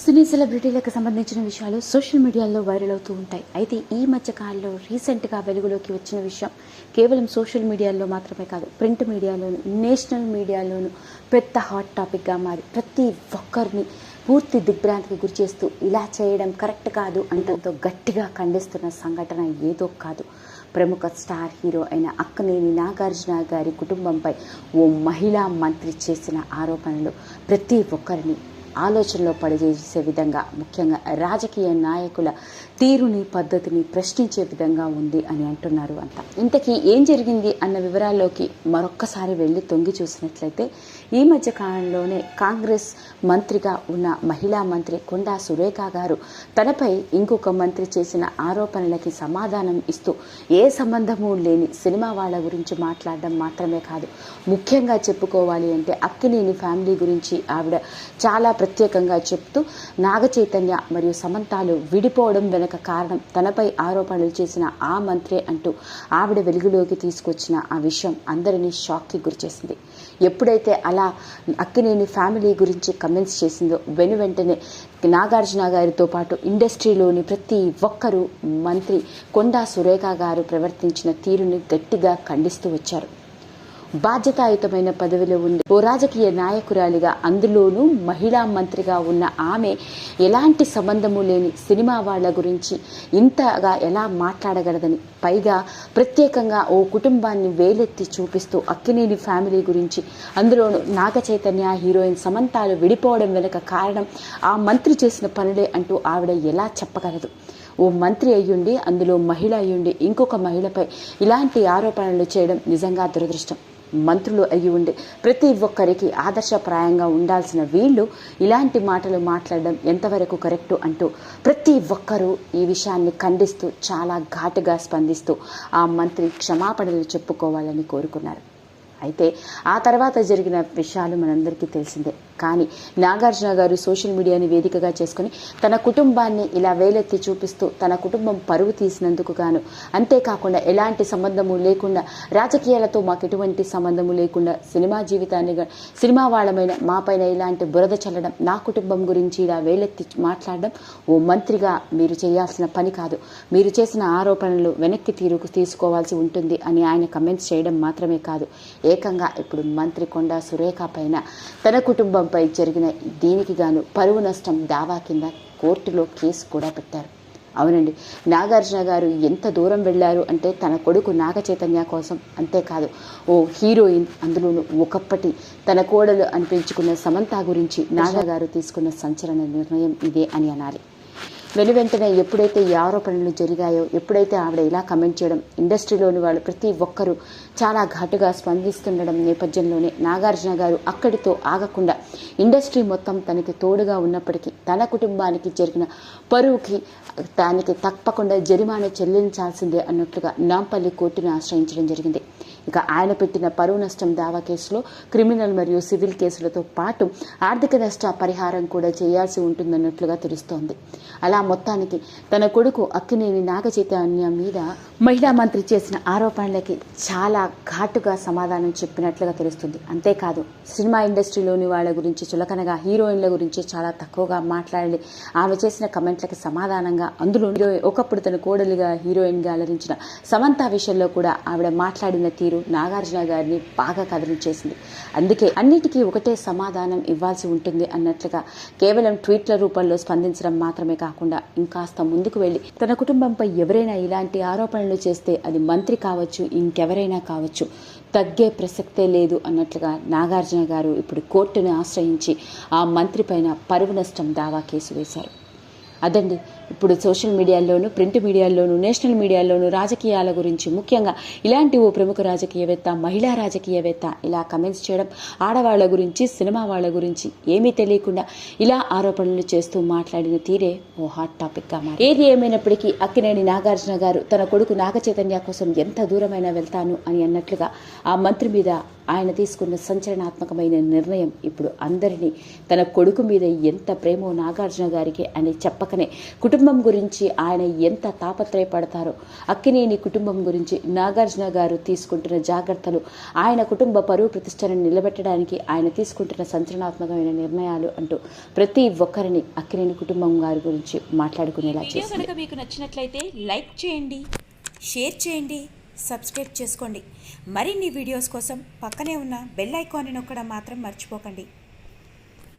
సినీ సెలబ్రిటీలకు సంబంధించిన విషయాలు సోషల్ మీడియాలో వైరల్ అవుతూ ఉంటాయి. అయితే ఈ మధ్య కాలంలో రీసెంట్గా వెలుగులోకి వచ్చిన విషయం కేవలం సోషల్ మీడియాలో మాత్రమే కాదు ప్రింట్ మీడియాలోను నేషనల్ మీడియాలోను పెద్ద హాట్ టాపిక్గా మారి ప్రతి ఒక్కరిని పూర్తి దిగ్భ్రాంతికి గురి చేస్తూ ఇలా చేయడం కరెక్ట్ కాదు అంటే గట్టిగా ఖండిస్తున్న సంఘటన ఏదో కాదు. ప్రముఖ స్టార్ హీరో అయిన అక్కనేని నాగార్జున గారి కుటుంబంపై ఓ మహిళా మంత్రి చేసిన ఆరోపణలు ప్రతి ఒక్కరిని ఆలోచనలో పడిచేసే విధంగా ముఖ్యంగా రాజకీయ నాయకుల తీరుని పద్ధతిని ప్రశ్నించే విధంగా ఉంది అని అంటున్నారు అంతా. ఇంతకీ ఏం జరిగింది అన్న వివరాల్లోకి మరొక్కసారి వెళ్ళి తొంగి చూసినట్లయితే ఈ మధ్య కాలంలోనే కాంగ్రెస్ మంత్రిగా ఉన్న మహిళా మంత్రి కొండా సురేఖ గారు తనపై ఇంకొక మంత్రి చేసిన ఆరోపణలకి సమాధానం ఇస్తూ ఏ సంబంధము లేని సినిమా వాళ్ళ గురించి మాట్లాడడం మాత్రమే కాదు ముఖ్యంగా చెప్పుకోవాలి అంటే అక్కినేని ఫ్యామిలీ గురించి ఆవిడ చాలా ప్రత్యేకంగా చెప్తూ నాగ చైతన్య మరియు సమంతాలు విడిపోవడం వెనక కారణం తనపై ఆరోపణలు చేసిన ఆ మంత్రే అంటూ ఆవిడ వెలుగులోకి తీసుకొచ్చిన ఆ విషయం అందరినీ షాక్కి గురిచేసింది. ఎప్పుడైతే అలా అక్కినేని ఫ్యామిలీ గురించి కమెంట్స్ చేసిందో వెను వెంటనే నాగార్జున గారితో పాటు ఇండస్ట్రీలోని ప్రతి ఒక్కరూ మంత్రి కొండా సురేఖ గారు ప్రవర్తించిన తీరుని గట్టిగా ఖండిస్తూ వచ్చారు. బాధ్యతాయుతమైన పదవిలో ఉండే ఓ రాజకీయ నాయకురాలిగా అందులోనూ మహిళా మంత్రిగా ఉన్న ఆమె ఎలాంటి సంబంధము లేని సినిమా వాళ్ళ గురించి ఇంతగా ఎలా మాట్లాడగలదని పైగా ప్రత్యేకంగా ఓ కుటుంబాన్ని వేలెత్తి చూపిస్తూ అక్కినేని ఫ్యామిలీ గురించి అందులోనూ నాగ చైతన్య హీరోయిన్ సమంతాలు విడిపోవడం వెనుక కారణం ఆ మంత్రి చేసిన పనులే అంటూ ఆవిడ ఎలా చెప్పగలదు? ఓ మంత్రి అయ్యుండి అందులో మహిళ అయ్యుండి ఇంకొక మహిళపై ఇలాంటి ఆరోపణలు చేయడం నిజంగా దురదృష్టం. మంత్రులు అయి ఉండే. ప్రతి ఒక్కరికి ఆదర్శప్రాయంగా ఉండాల్సిన వీళ్ళు ఇలాంటి మాటలు మాట్లాడడం ఎంతవరకు కరెక్టు అంటూ ప్రతి ఒక్కరూ ఈ విషయాన్ని ఖండిస్తూ చాలా ఘాటుగా స్పందిస్తూ ఆ మంత్రి క్షమాపణలు చెప్పుకోవాలని కోరుకున్నారు. అయితే ఆ తర్వాత జరిగిన విషయాలు మనందరికీ తెలిసిందే. కానీ నాగార్జున గారు సోషల్ మీడియాని వేదికగా చేసుకుని తన కుటుంబాన్ని ఇలా వేలెత్తి చూపిస్తూ తన కుటుంబం పరువు తీసినందుకు గాను అంతేకాకుండా ఎలాంటి సంబంధము లేకుండా రాజకీయాలతో మాకు ఎటువంటి సంబంధము లేకుండా సినిమా జీవితాన్ని సినిమా వాళ్ళమైన మాపైన ఇలాంటి బురద చల్లడం నా కుటుంబం గురించి ఇలా వేలెత్తి మాట్లాడడం ఓ మంత్రిగా మీరు చేయాల్సిన పని కాదు. మీరు చేసిన ఆరోపణలు వెనక్కి తీరుకు తీసుకోవాల్సి ఉంటుంది అని ఆయన కమెంట్స్ చేయడం మాత్రమే కాదు. ఏకంగా ఇప్పుడు మంత్రి కొండా సురేఖ పైన తన కుటుంబంపై జరిగిన దీనికి గాను పరువు నష్టం దావా కింద కోర్టులో కేసు కూడా పెట్టారు. అవునండి నాగార్జున గారు ఎంత దూరం వెళ్ళారు అంటే తన కొడుకు నాగ చైతన్య కోసం అంతేకాదు ఓ హీరోయిన్ అందులోనూ ఒకప్పటి తన కోడలు అనిపించుకున్న సమంత గురించి నాగా గారు తీసుకున్న సంచలన నిర్ణయం ఇదే అని అనాలి. వెను వెంటనే ఎప్పుడైతే ఈ ఆరోపణలు జరిగాయో ఎప్పుడైతే ఆవిడ ఇలా కమెంట్ చేయడం ఇండస్ట్రీలోని వాళ్ళు ప్రతి ఒక్కరూ చాలా ఘాటుగా స్పందిస్తుండడం నేపథ్యంలోనే నాగార్జున గారు అక్కడితో ఆగకుండా ఇండస్ట్రీ మొత్తం తనకి తోడుగా ఉన్నప్పటికీ తన కుటుంబానికి జరిగిన పరువుకి దానికి తప్పకుండా జరిమానా చెల్లించాల్సిందే అన్నట్లుగా నాంపల్లి కోర్టును ఆశ్రయించడం జరిగింది. ఇక ఆయన పెట్టిన పరువు నష్టం దావా కేసులో క్రిమినల్ మరియు సివిల్ కేసులతో పాటు ఆర్థిక నష్ట పరిహారం కూడా చేయాల్సి ఉంటుందన్నట్లుగా తెలుస్తోంది. అలా మొత్తానికి తన కొడుకు అక్కినేని నాగచైతన్య మీద మహిళా మంత్రి చేసిన ఆరోపణలకి చాలా ఘాటుగా సమాధానం చెప్పినట్లుగా తెలుస్తుంది. అంతేకాదు సినిమా ఇండస్ట్రీలోని వాళ్ళ గురించి చులకనగా హీరోయిన్ల గురించి చాలా తక్కువగా మాట్లాడి ఆమె చేసిన కమెంట్లకి సమాధానంగా అందులో ఒకప్పుడు తన కోడలుగా హీరోయిన్గా అలరించిన సమంత విషయంలో కూడా ఆవిడ మాట్లాడిన తీరు నాగార్జున గారిని బాగా కదిలించేసింది అందుకే అన్నిటికీ ఒకటే సమాధానం ఇవ్వాల్సి ఉంటుంది అన్నట్లుగా కేవలం ట్వీట్ల రూపంలో స్పందించడం మాత్రమే కాకుండా ఇంకాస్త ముందుకు వెళ్ళి తన కుటుంబంపై ఎవరైనా ఇలాంటి ఆరోపణలు చేస్తే అది మంత్రి కావచ్చు ఇంకెవరైనా కావచ్చు తగ్గే ప్రసక్తే లేదు అన్నట్లుగా నాగార్జున గారు ఇప్పుడు కోర్టును ఆశ్రయించి ఆ మంత్రి పైన పరువు నష్టం దావా కేసు వేశారు. అదండి ఇప్పుడు సోషల్ మీడియాల్లోనూ ప్రింట్ మీడియాల్లోనూ నేషనల్ మీడియాల్లోనూ రాజకీయాల గురించి ముఖ్యంగా ఇలాంటి ఓ ప్రముఖ రాజకీయవేత్త మహిళా రాజకీయవేత్త ఇలా కమెంట్స్ చేయడం ఆడవాళ్ళ గురించి సినిమా వాళ్ళ గురించి ఏమీ తెలియకుండా ఇలా ఆరోపణలు చేస్తూ మాట్లాడిన తీరే ఓ హాట్ టాపిక్గా మారి ఏది ఏమైనప్పటికీ అక్కినేని నాగార్జున గారు తన కొడుకు నాగచైతన్య కోసం ఎంత దూరమైనా వెళ్తాను అని అన్నట్లుగా ఆ మంత్రి మీద ఆయన తీసుకున్న సంచలనాత్మకమైన నిర్ణయం ఇప్పుడు అందరినీ తన కొడుకు మీద ఎంత ప్రేమో నాగార్జున గారికి అని చెప్పకనే కుటుంబ కుటుంబం గురించి ఆయన ఎంత తాపత్రయపడతారో అక్కినేని కుటుంబం గురించి నాగార్జున గారు తీసుకుంటున్న జాగ్రత్తలు ఆయన కుటుంబ పరువు ప్రతిష్టలను నిలబెట్టడానికి ఆయన తీసుకుంటున్న సంచలనాత్మకమైన నిర్ణయాలు అంటూ ప్రతి ఒక్కరిని అక్కినేని కుటుంబం గారి గురించి మాట్లాడుకునేలా కనుక మీకు నచ్చినట్లయితే లైక్ చేయండి షేర్ చేయండి సబ్స్క్రైబ్ చేసుకోండి. మరిన్ని వీడియోస్ కోసం పక్కనే ఉన్న బెల్ ఐకాన్ని నొక్కడం మాత్రం మర్చిపోకండి.